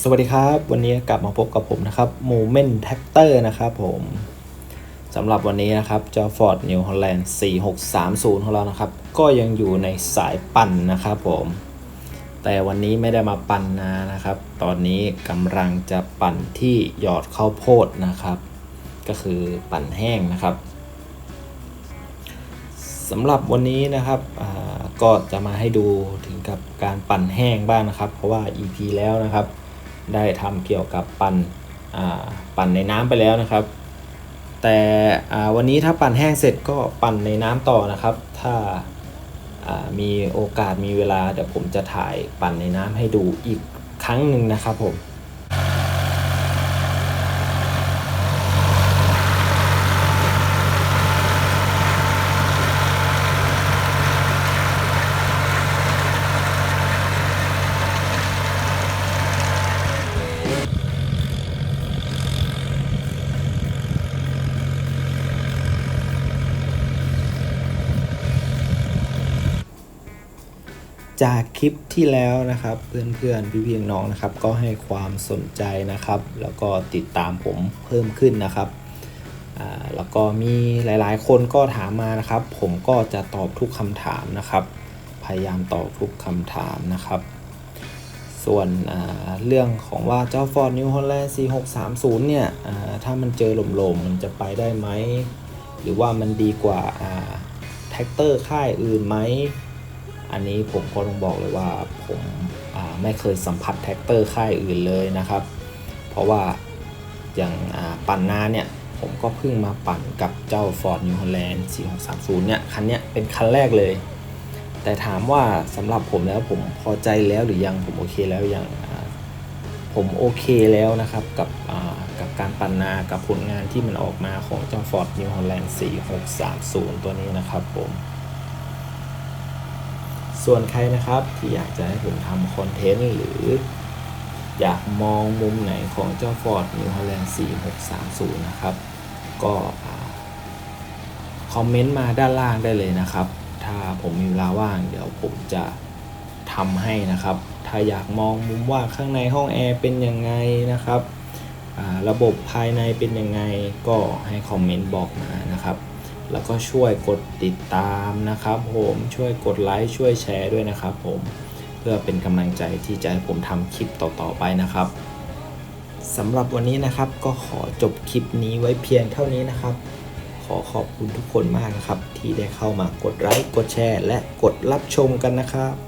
สวัสดีครับ วันนี้กลับมาพบกับผมนะครับ Moment Tractor นะครับผมสำหรับวันนี้นะครับเจ้า Ford New Holland 4630 ของเรานะครับ ก็ยังอยู่ในสายปั่นนะครับผม แต่วันนี้ไม่ได้มาปั่นนานะครับ ตอนนี้กำลังจะปั่นที่หยอดข้าวโพดนะครับ ก็คือปั่นแห้งนะครับสำหรับวันนี้นะครับก็จะมาให้ดูถึงกับการปั่นแห้งบ้างนะครับ เพราะว่า EP แล้วนะครับ ได้ทำเกี่ยวกับปั่นอ่าปั่นในน้ำไปแล้วนะครับ แต่วันนี้ถ้าปั่นแห้งเสร็จก็ปั่นในน้ำต่อนะครับ ถ้าามีโอกาสมีเวลาเดี๋ยวผมจะถ่ายปั่นในน้ำให้ดูอีกครั้งหนึ่งนะครับผม จากคลิปที่แล้วนะครับ เพื่อนๆพี่ๆน้องนะครับ ก็ให้ความสนใจนะครับ แล้วก็ติดตามผมเพิ่มขึ้นนะครับแล้วก็มีหลายๆ คนก็ถามมานะครับ ผมก็จะตอบทุกคำถามนะครับ พยายามตอบทุกคำถามนะครับ ส่วนเรื่องของว่าเจ้า Ford New Holland 4630 เนี่ยถ้ามันเจอหลมๆมันจะไปได้ไหม หรือว่ามันดีกว่าแท็กเตอร์ค่ายอื่นไหม อันนี้ผมก็ต้องบอกเลยว่าผมาไม่เคยสัมผัสแท็กเตอร์ค่ายอื่นเลยนะครับ เพราะว่าอย่างาปั่นนาเนี่ยผมก็เพิ่งมาปั่นกับเจ้า Ford New Holland 4630 เนี่ย คันเนี้ยเป็นคันแรกเลย แต่ถามว่าสำหรับผมแล้วผมพอใจแล้วหรือยังผมโอเคแล้วยังอ่าผมโอเคแล้วนะครับกับกับการปั่นนากับผลงานที่มันออกมาของเจ้า Ford New Holland 4630 ตัวนี้นะครับผม ส่วนใครนะครับที่อยากจะให้ผมทำคอนเทนต์หรืออยากมองมุมไหนของเจ้า Ford New Holland 4630 นะครับ ก็คอมเมนต์มาด้านล่างได้เลยนะครับ ถ้าผมมีเวลาว่างเดี๋ยวผมจะทำให้นะครับ ถ้าอยากมองมุมว่าข้างในห้องแอร์เป็นยังไงนะครับ ระบบภายในเป็นยังไงก็ให้คอมเมนต์บอกมานะครับ แล้วก็ช่วยกดติดตามนะครับผมช่วยกดไลค์ช่วยแชร์ด้วยนะครับผมเพื่อเป็นกำลังใจที่จะให้ผมทำคลิปต่อๆไปนะครับสำหรับวันนี้นะครับก็ขอจบคลิปนี้ไว้เพียงเท่านี้นะครับ ขอขอบคุณทุกคนมากนะครับ ที่ได้เข้ามากดไลค์กดแชร์ และกดรับชมกันนะครับ